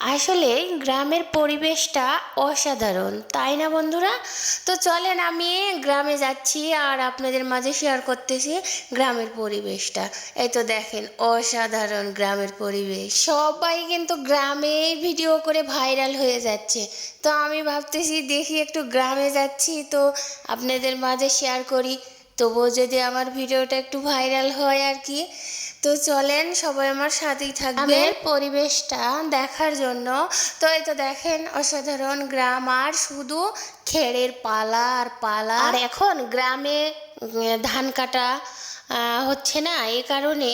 আসলে গ্রামের পরিবেশটা অসাধারণ, তাই না বন্ধুরা? তো চলেন আমি গ্রামে যাচ্ছি আর আপনাদের মাঝে শেয়ার করতেছি গ্রামের পরিবেশটা। এই তো দেখেন, অসাধারণ গ্রামের পরিবেশ। সবাই কিন্তু গ্রামে ভিডিও করে ভাইরাল হয়ে যাচ্ছে। তো আমি ভাবতেছি দেখি একটু গ্রামে যাচ্ছি, তো আপনাদের মাঝে শেয়ার করি। তবুও যদি আমার ভিডিওটা একটু ভাইরাল হয় আর কি তো চলেন সবাই আমার সাথেই থাকবে। পরিবেশটা দেখার জন্য। তো এই তো দেখেন অসাধারণ গ্রাম আর শুধু খেড়ের পালা আর পালা। আর এখন গ্রামে ধান কাটা হচ্ছে না এ কারণে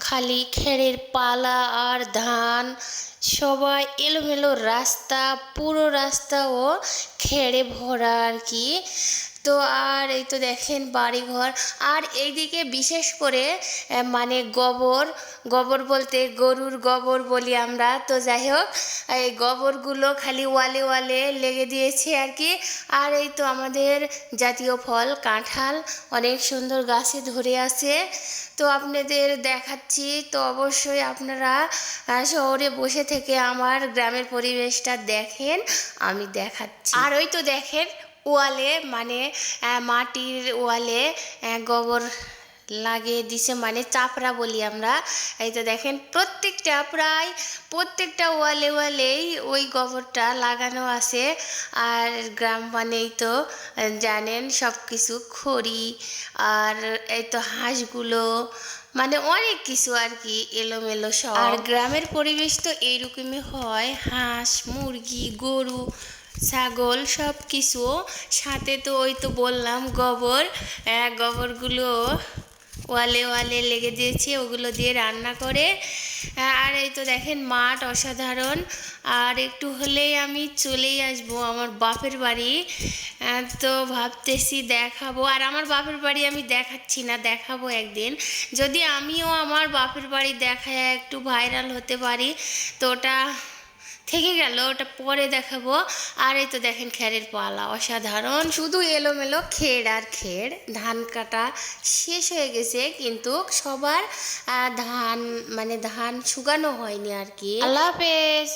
খালি খেড়ের পালা আর ধান সবাই এলোমেলো রাস্তা পুরো রাস্তাও খেড়ে ভরা আর কি। তো আর এই তো দেখেন বাড়িঘর। আর এইদিকে বিশেষ করে মানে গোবর গোবর বলতে গরুর গোবর বলি আমরা। তো যাই হোক, এই গোবরগুলো খালি ওয়ালে ওয়ালে লেগে দিয়েছে আর কি। আর এই তো আমাদের জাতীয় ফল, কাঁঠাল অনেক সুন্দর গাছে ধরে আছে। তো আপনাদের দেখাচ্ছি, তো অবশ্যই আপনারা শহরে বসে থেকে আমার গ্রামের পরিবেশটা দেখেন, আমি দেখাচ্ছি। আর ওই তো দেখেন ওয়ালে মানে মাটির ওয়ালে গোবর লাগিয়ে দিছে মানে চাপড়া বলি আমরা। এই তো দেখেন, প্রত্যেকটা, প্রায় প্রত্যেকটা ওয়ালে ওয়ালেই ওই গোবরটা লাগানো আছে। আর গ্রাম মানেই তো, জানেন সব কিছু খড়ি, আর এই তো হাঁসগুলো মানে অনেক কিছু আর কি, এলোমেলো সব। আর গ্রামের পরিবেশ তো এইরকমই হয়, হাঁস, মুরগি, গরু ছাগল সব কিছু সাথে তো ওই তো বললাম গোবর। আহ, গোবরগুলো ওয়ালে ওয়ালে লেগে দিয়েছে ওগুলো দিয়ে রান্না করে। আর এই তো দেখেন মাঠ অসাধারণ। আর একটু হলেই আমি চলেই আসব আমার বাপের বাড়ি। তো ভাবতেছি দেখাবো। আর আমার বাপের বাড়ি আমি দেখাচ্ছি না দেখাবো একদিন। যদি আমিও আমার বাপের বাড়ি দেখায় একটু ভাইরাল হতে পারি তো ওটা থেকে গেল, ওটা পরে দেখাবো। আর এই তো দেখেন খেরের পালা, অসাধারণ। শুধু এলোমেলো খের আর খের। ধান কাটা শেষ হয়ে গেছে, কিন্তু সবার ধান মানে ধান শুকানো হয়নি আর কি। আল্লাহ হাফেজ।